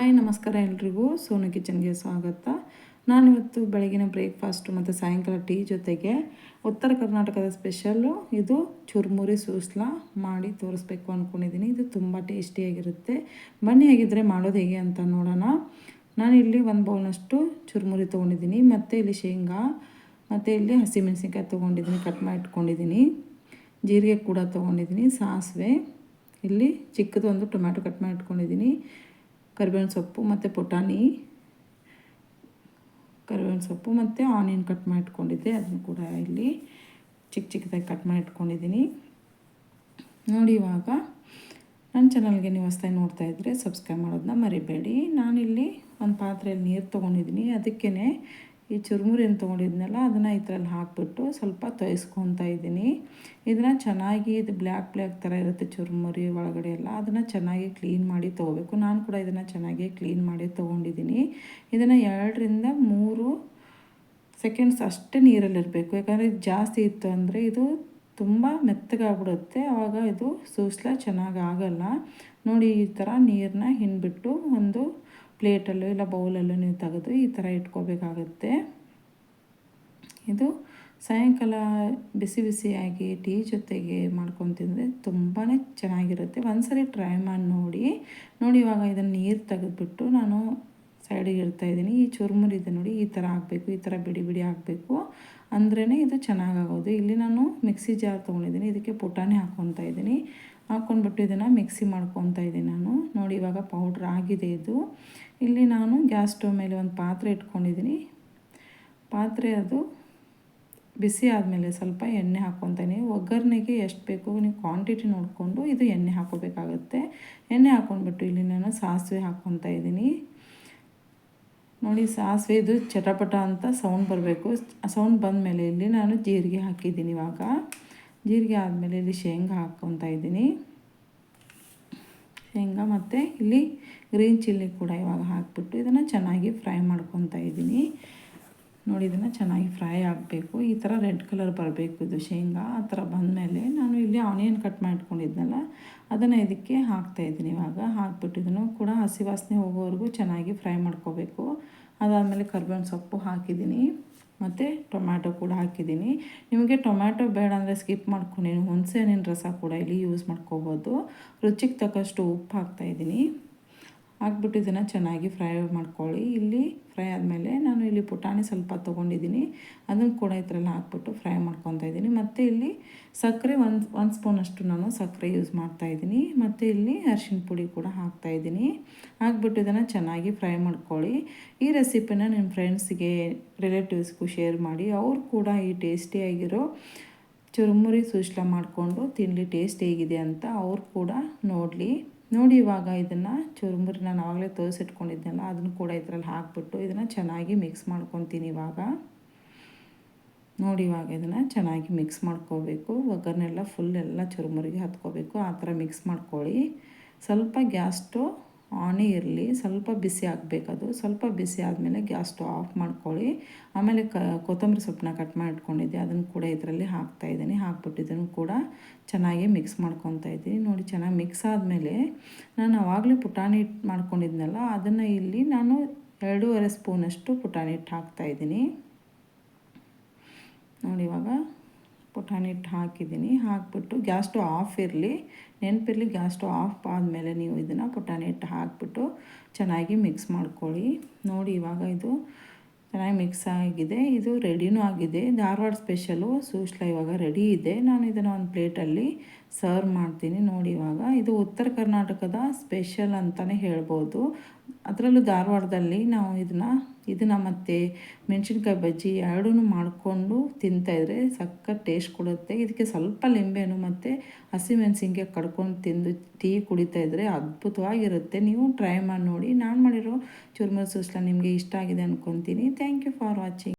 Hi, ನಮಸ್ಕಾರ ಎಲ್ರಿಗೂ. ಸೋನು ಕಿಚನ್ಗೆ ಸ್ವಾಗತ. ನಾನಿವತ್ತು ಬೆಳಗಿನ ಬ್ರೇಕ್ಫಾಸ್ಟು ಮತ್ತು ಸಾಯಂಕಾಲ ಟೀ ಜೊತೆಗೆ ಉತ್ತರ ಕರ್ನಾಟಕದ ಸ್ಪೆಷಲ್ಲು ಇದು ಚುರುಮುರಿ ಸೂಸ್ಲ ಮಾಡಿ ತೋರಿಸ್ಬೇಕು ಅಂದ್ಕೊಂಡಿದ್ದೀನಿ ಇದು ತುಂಬ ಟೇಸ್ಟಿಯಾಗಿರುತ್ತೆ. ಬನ್ನಿ ಹೇಗಿದ್ದರೆ ಮಾಡೋದು ಹೇಗೆ ಅಂತ ನೋಡೋಣ. ನಾನು ಇಲ್ಲಿ ಒಂದು ಬೌಲ್ನಷ್ಟು ಚುರುಮುರಿ ತೊಗೊಂಡಿದ್ದೀನಿ, ಮತ್ತು ಇಲ್ಲಿ ಶೇಂಗಾ, ಮತ್ತು ಇಲ್ಲಿ ಹಸಿಮೆಣಸಿನ್ಕಾಯಿ ತೊಗೊಂಡಿದ್ದೀನಿ, ಕಟ್ ಮಾಡಿ ಇಟ್ಕೊಂಡಿದ್ದೀನಿ ಜೀರಿಗೆ ಕೂಡ ತೊಗೊಂಡಿದ್ದೀನಿ, ಸಾಸಿವೆ, ಇಲ್ಲಿ ಚಿಕ್ಕದೊಂದು ಟೊಮ್ಯಾಟೊ ಕಟ್ ಮಾಡಿ ಇಟ್ಕೊಂಡಿದ್ದೀನಿ ಕರಿಬೇವಿನ ಸೊಪ್ಪು ಮತ್ತು ಪುಟಾಣಿ, ಕರಿಬೇವಿನ ಸೊಪ್ಪು ಮತ್ತು ಆನಿಯನ್ ಕಟ್ ಮಾಡಿ ಇಟ್ಕೊಂಡಿದ್ದೆ ಅದನ್ನು ಕೂಡ ಇಲ್ಲಿ ಚಿಕ್ಕ ಚಿಕ್ಕದಾಗಿ ಕಟ್ ಮಾಡಿ ಇಟ್ಕೊಂಡಿದ್ದೀನಿ ನೋಡಿ ಇವಾಗ ನನ್ನ ಚಾನಲ್ಗೆ ನೀವು ಹೊಸ್ದಾಗಿ ನೋಡ್ತಾ ಇದ್ದರೆ ಸಬ್ಸ್ಕ್ರೈಬ್ ಮಾಡೋದನ್ನ ಮರಿಬೇಡಿ. ನಾನಿಲ್ಲಿ ಒಂದು ಪಾತ್ರೆಯಲ್ಲಿ ನೀರು ತೊಗೊಂಡಿದ್ದೀನಿ. ಅದಕ್ಕೇ ಈ ಚುರುಮುರಿನ ತೊಗೊಂಡಿದ್ನಲ್ಲ, ಅದನ್ನು ಇದ್ರಲ್ಲಿ ಹಾಕಿಬಿಟ್ಟು ಸ್ವಲ್ಪ ತೊಯ್ಸ್ಕೊತಾ ಇದ್ದೀನಿ. ಇದನ್ನು ಚೆನ್ನಾಗಿ ಇದು ಬ್ಲ್ಯಾಕ್ ಬ್ಲ್ಯಾಕ್ ಥರ ಇರುತ್ತೆ ಚುರುಮುರಿ ಒಳಗಡೆ ಎಲ್ಲ. ಅದನ್ನು ಚೆನ್ನಾಗಿ ಕ್ಲೀನ್ ಮಾಡಿ ತೊಗೋಬೇಕು. ನಾನು ಕೂಡ ಇದನ್ನು ಚೆನ್ನಾಗಿ ಕ್ಲೀನ್ ಮಾಡಿ ತೊಗೊಂಡಿದ್ದೀನಿ. ಇದನ್ನು ಎರಡರಿಂದ ಮೂರು ಸೆಕೆಂಡ್ಸ್ ಅಷ್ಟೇ ನೀರಲ್ಲಿರಬೇಕು ಯಾಕಂದರೆ ಇದು ಜಾಸ್ತಿ ಇತ್ತು ಅಂದರೆ ಇದು ತುಂಬ ಮೆತ್ತಗಾಗ್ಬಿಡುತ್ತೆ. ಆವಾಗ ಇದು ಸೂಸ್ಲ ಚೆನ್ನಾಗಿ ಆಗೋಲ್ಲ. ನೋಡಿ ಈ ಥರ ನೀರನ್ನ ಹಿಂಡ್ಬಿಟ್ಟು ಒಂದು ಪ್ಲೇಟಲ್ಲೂ ಇಲ್ಲ ಬೌಲಲ್ಲೂ ನೀವು ತೆಗೆದು ಈ ಥರ ಇಟ್ಕೋಬೇಕಾಗುತ್ತೆ. ಇದು ಸಾಯಂಕಾಲ ಬಿಸಿ ಬಿಸಿಯಾಗಿ ಟೀ ಜೊತೆಗೆ ಮಾಡ್ಕೊಂಡು ತಿಂದರೆ ತುಂಬಾ ಚೆನ್ನಾಗಿರುತ್ತೆ. ಒಂದ್ಸರಿ ಟ್ರೈ ಮಾಡಿ ನೋಡಿ. ನೋಡಿ ಇವಾಗ ಇದನ್ನು ನೀರು ತೆಗೆದುಬಿಟ್ಟು ನಾನು ಸೈಡಿಗೆ ಇಡ್ತಾಯಿದ್ದೀನಿ ಈ ಚುರುಮುರಿ ಇದೆ ನೋಡಿ, ಈ ಥರ ಆಗಬೇಕು, ಈ ಥರ ಬಿಡಿ ಬಿಡಿ ಆಗಬೇಕು. ಅಂದ್ರೇ ಇದು ಚೆನ್ನಾಗಾಗೋದು. ಇಲ್ಲಿ ನಾನು ಮಿಕ್ಸಿ ಜಾರ್ ತೊಗೊಂಡಿದ್ದೀನಿ. ಇದಕ್ಕೆ ಪುಟಾಣಿ ಹಾಕ್ಕೊತಾ ಇದ್ದೀನಿ. ಹಾಕ್ಕೊಂಡ್ಬಿಟ್ಟು ಇದನ್ನು ಮಿಕ್ಸಿ ಮಾಡ್ಕೊತಾ ಇದ್ದೀನಿ ನಾನು. ಇವಾಗ ಪೌಡ್ರ್ ಆಗಿದೆ ಇದು. ಇಲ್ಲಿ ನಾನು ಗ್ಯಾಸ್ ಸ್ಟವ್ ಮೇಲೆ ಒಂದು ಪಾತ್ರೆ ಇಟ್ಕೊಂಡಿದ್ದೀನಿ ಪಾತ್ರೆ ಅದು ಬಿಸಿ ಆದಮೇಲೆ ಸ್ವಲ್ಪ ಎಣ್ಣೆ ಹಾಕ್ಕೊತೀನಿ ಒಗ್ಗರಣೆಗೆ ಎಷ್ಟು ಬೇಕು ನೀವು ಕ್ವಾಂಟಿಟಿ ನೋಡಿಕೊಂಡು ಇದು ಎಣ್ಣೆ ಹಾಕೋಬೇಕಾಗುತ್ತೆ. ಎಣ್ಣೆ ಹಾಕ್ಕೊಂಡ್ಬಿಟ್ಟು ಇಲ್ಲಿ ನಾನು ಸಾಸಿವೆ ಹಾಕ್ಕೊತಾ ಇದ್ದೀನಿ ನೋಡಿ ಸಾಸಿವೆ ಇದು ಚಟಪಟ ಅಂತ ಸೌಂಡ್ ಬರಬೇಕು. ಸೌಂಡ್ ಬಂದಮೇಲೆ ಇಲ್ಲಿ ನಾನು ಜೀರಿಗೆ ಹಾಕಿದ್ದೀನಿ ಇವಾಗ. ಜೀರಿಗೆ ಆದಮೇಲೆ ಇಲ್ಲಿ ಶೇಂಗಾ ಹಾಕ್ಕೊತಾ ಇದ್ದೀನಿ ಶೇಂಗಾ ಮತ್ತು ಇಲ್ಲಿ ಗ್ರೀನ್ ಚಿಲ್ಲಿ ಕೂಡ ಇವಾಗ ಹಾಕಿಬಿಟ್ಟು ಇದನ್ನು ಚೆನ್ನಾಗಿ ಫ್ರೈ ಮಾಡ್ಕೊತಾ ಇದ್ದೀನಿ. ನೋಡಿ, ಇದನ್ನು ಚೆನ್ನಾಗಿ ಫ್ರೈ ಆಗಬೇಕು. ಈ ಥರ ರೆಡ್ ಕಲರ್ ಬರಬೇಕು ಇದು ಶೇಂಗಾ. ಆ ಥರ ಬಂದಮೇಲೆ ನಾನು ಇಲ್ಲಿ ಆನಿಯನ್ ಕಟ್ ಮಾಡಿಟ್ಕೊಂಡಿದ್ನಲ್ಲ ಅದನ್ನು ಇದಕ್ಕೆ ಹಾಕ್ತಾಯಿದ್ದೀನಿ ಇವಾಗ. ಹಾಕ್ಬಿಟ್ಟು ಇದನ್ನು ಕೂಡ ಹಸಿ ವಾಸನೆ ಹೋಗೋವರೆಗೂ ಚೆನ್ನಾಗಿ ಫ್ರೈ ಮಾಡ್ಕೋಬೇಕು. ಅದಾದಮೇಲೆ ಕರ್ಬೇವಿನ ಸೊಪ್ಪು ಹಾಕಿದ್ದೀನಿ. ಮತ್ತು ಟೊಮ್ಯಾಟೊ ಕೂಡ ಹಾಕಿದ್ದೀನಿ. ನಿಮಗೆ ಟೊಮ್ಯಾಟೊ ಬೇಡ ಅಂದರೆ ಸ್ಕಿಪ್ ಮಾಡ್ಕೊಂಡು ಹುಣಸೆ ಹಣ್ಣಿನ ರಸ ಕೂಡ ಇಲ್ಲಿ ಯೂಸ್ ಮಾಡ್ಕೋಬೋದು. ರುಚಿಗೆ ತಕ್ಕಷ್ಟು ಉಪ್ಪು ಹಾಕ್ತಾಯಿದ್ದೀನಿ ಹಾಕ್ಬಿಟ್ಟು ಇದನ್ನು ಚೆನ್ನಾಗಿ ಫ್ರೈ ಮಾಡ್ಕೊಳ್ಳಿ. ಇಲ್ಲಿ ಫ್ರೈ ಆದಮೇಲೆ ನಾನು ಇಲ್ಲಿ ಪುಟಾಣಿ ಸ್ವಲ್ಪ ತೊಗೊಂಡಿದ್ದೀನಿ. ಅದನ್ನು ಕೂಡ ಇದರಲ್ಲಿ ಹಾಕ್ಬಿಟ್ಟು ಫ್ರೈ ಮಾಡ್ಕೊತಾ ಇದ್ದೀನಿ. ಮತ್ತು ಇಲ್ಲಿ ಸಕ್ಕರೆ ಒಂದು ಒಂದು ಸ್ಪೂನಷ್ಟು ನಾನು ಸಕ್ಕರೆ ಯೂಸ್ ಮಾಡ್ತಾಯಿದ್ದೀನಿ ಮತ್ತು ಇಲ್ಲಿ ಅರಿಶಿನ ಪುಡಿ ಕೂಡ ಹಾಕ್ತಾಯಿದ್ದೀನಿ ಹಾಕ್ಬಿಟ್ಟು ಇದನ್ನು ಚೆನ್ನಾಗಿ ಫ್ರೈ ಮಾಡ್ಕೊಳ್ಳಿ. ಈ ರೆಸಿಪಿನ ನಿಮ್ಮ ಫ್ರೆಂಡ್ಸ್ಗೆ ರಿಲೇಟಿವ್ಸ್ಗೂ ಶೇರ್ ಮಾಡಿ. ಅವ್ರು ಕೂಡ ಈ ಟೇಸ್ಟಿಯಾಗಿರೋ ಚುರುಮುರಿ ಸೂಸ್ಲ ಮಾಡಿಕೊಂಡು ತಿನ್ನಲಿ ಟೇಸ್ಟ್ ಹೇಗಿದೆ ಅಂತ ಅವ್ರು ಕೂಡ ನೋಡಲಿ. ನೋಡಿ ಇವಾಗ ಇದನ್ನು ಚುರುಮುರಿ ನಾನು ಆವಾಗಲೇ ತೋರಿಸಿಟ್ಕೊಂಡಿದ್ದೆನಲ್ಲ ಅದನ್ನು ಕೂಡ ಇದರಲ್ಲಿ ಹಾಕ್ಬಿಟ್ಟು ಇದನ್ನು ಚೆನ್ನಾಗಿ ಮಿಕ್ಸ್ ಮಾಡ್ಕೊತೀನಿ ಇವಾಗ. ನೋಡಿ ಇವಾಗ ಇದನ್ನು ಚೆನ್ನಾಗಿ ಮಿಕ್ಸ್ ಮಾಡ್ಕೋಬೇಕು. ಒಗ್ಗರಣೆಲ್ಲ ಫುಲ್ ಎಲ್ಲ ಚುರುಮುರಿಗೆ ಹತ್ಕೋಬೇಕು. ಆ ಥರ ಮಿಕ್ಸ್ ಮಾಡ್ಕೊಳ್ಳಿ. ಸ್ವಲ್ಪ ಗ್ಯಾಸ್ ಆನೇ ಇರಲಿ, ಸ್ವಲ್ಪ ಬಿಸಿ ಆಗಬೇಕದು. ಸ್ವಲ್ಪ ಬಿಸಿ ಆದಮೇಲೆ ಗ್ಯಾಸ್ ಸ್ಟವ್ ಆಫ್ ಮಾಡ್ಕೊಳ್ಳಿ. ಆಮೇಲೆ ಕ, ಕೊತ್ತಂಬರಿ ಸೊಪ್ಪನ್ನ ಕಟ್ ಮಾಡಿಟ್ಕೊಂಡಿದ್ದೆ ಅದನ್ನು ಕೂಡ ಇದರಲ್ಲಿ ಹಾಕ್ತಾ ಇದ್ದೀನಿ. ಹಾಕ್ಬಿಟ್ಟಿದ್ದನ್ನು ಕೂಡ ಚೆನ್ನಾಗಿ ಮಿಕ್ಸ್ ಮಾಡ್ಕೊತಾ ಇದ್ದೀನಿ. ನೋಡಿ, ಚೆನ್ನಾಗಿ ಮಿಕ್ಸ್ ಆದಮೇಲೆ ನಾನು ಆವಾಗಲೇ ಪುಟಾಣಿ ಹಿಟ್ಟು ಮಾಡ್ಕೊಂಡಿದ್ನಲ್ಲ, ಅದನ್ನು ಇಲ್ಲಿ ನಾನು ಎರಡೂವರೆ ಸ್ಪೂನಷ್ಟು ಪುಟಾಣಿ ಹಿಟ್ಟು ಹಾಕ್ತಾಯಿದ್ದೀನಿ ನೋಡಿ, ಇವಾಗ ಪುಟಾಣಿ ಹಿಟ್ಟು ಹಾಕಿದ್ದೀನಿ. ಹಾಕ್ಬಿಟ್ಟು ಗ್ಯಾಸ್ ಸ್ಟವ್ ಆಫ್ ಇರಲಿ. ನೆನಪಿರಲಿ ಗ್ಯಾಸ್ ಸ್ಟವ್ ಆಫ್ ಆದಮೇಲೆ ನೀವು ಇದನ್ನು ಪುಟಾಣಿ ಹಿಟ್ಟು ಹಾಕ್ಬಿಟ್ಟು ಚೆನ್ನಾಗಿ ಮಿಕ್ಸ್ ಮಾಡ್ಕೊಳ್ಳಿ. ನೋಡಿ ಇವಾಗ ಇದು ಚೆನ್ನಾಗಿ ಮಿಕ್ಸ್ ಆಗಿದೆ. ಇದು ರೆಡಿನೂ ಆಗಿದೆ. ಧಾರವಾಡ ಸ್ಪೆಷಲು ಸೂಸ್ಲ ಇವಾಗ ರೆಡಿ ಇದೆ. ನಾನು ಇದನ್ನು ಒಂದು ಪ್ಲೇಟಲ್ಲಿ ಸರ್ವ್ ಮಾಡ್ತೀನಿ ನೋಡಿ ಇವಾಗ. ಇದು ಉತ್ತರ ಕರ್ನಾಟಕದ ಸ್ಪೆಷಲ್ ಅಂತಲೇ ಹೇಳ್ಬೋದು. ಅದರಲ್ಲೂ ಧಾರವಾಡದಲ್ಲಿ ನಾವು ಇದನ್ನು ಇದನ್ನು ಮತ್ತು ಮೆಣಸಿನ್ಕಾಯಿ ಬಜ್ಜಿ ಎರಡೂ ಮಾಡಿಕೊಂಡು ತಿಂತಾಯಿದ್ರೆ ಸಕ್ಕ ಟೇಸ್ಟ್ ಕೊಡುತ್ತೆ. ಇದಕ್ಕೆ ಸ್ವಲ್ಪ ಲಿಂಬೆನು ಮತ್ತು ಹಸಿಮೆಣಸಿನ್ಕಾಯಿ ಕಡ್ಕೊಂಡು ತಿಂದು ಟೀ ಕುಡಿತಾಯಿದ್ರೆ ಅದ್ಭುತವಾಗಿರುತ್ತೆ. ನೀವು ಟ್ರೈ ಮಾಡಿ ನೋಡಿ. ನಾನು ಮಾಡಿರೋ ಚುರ್ಮುರು ಸೂಸ್ಲ ನಿಮಗೆ ಇಷ್ಟ ಆಗಿದೆ ಅಂದ್ಕೊತೀನಿ ಥ್ಯಾಂಕ್ ಯು ಫಾರ್ ವಾಚಿಂಗ್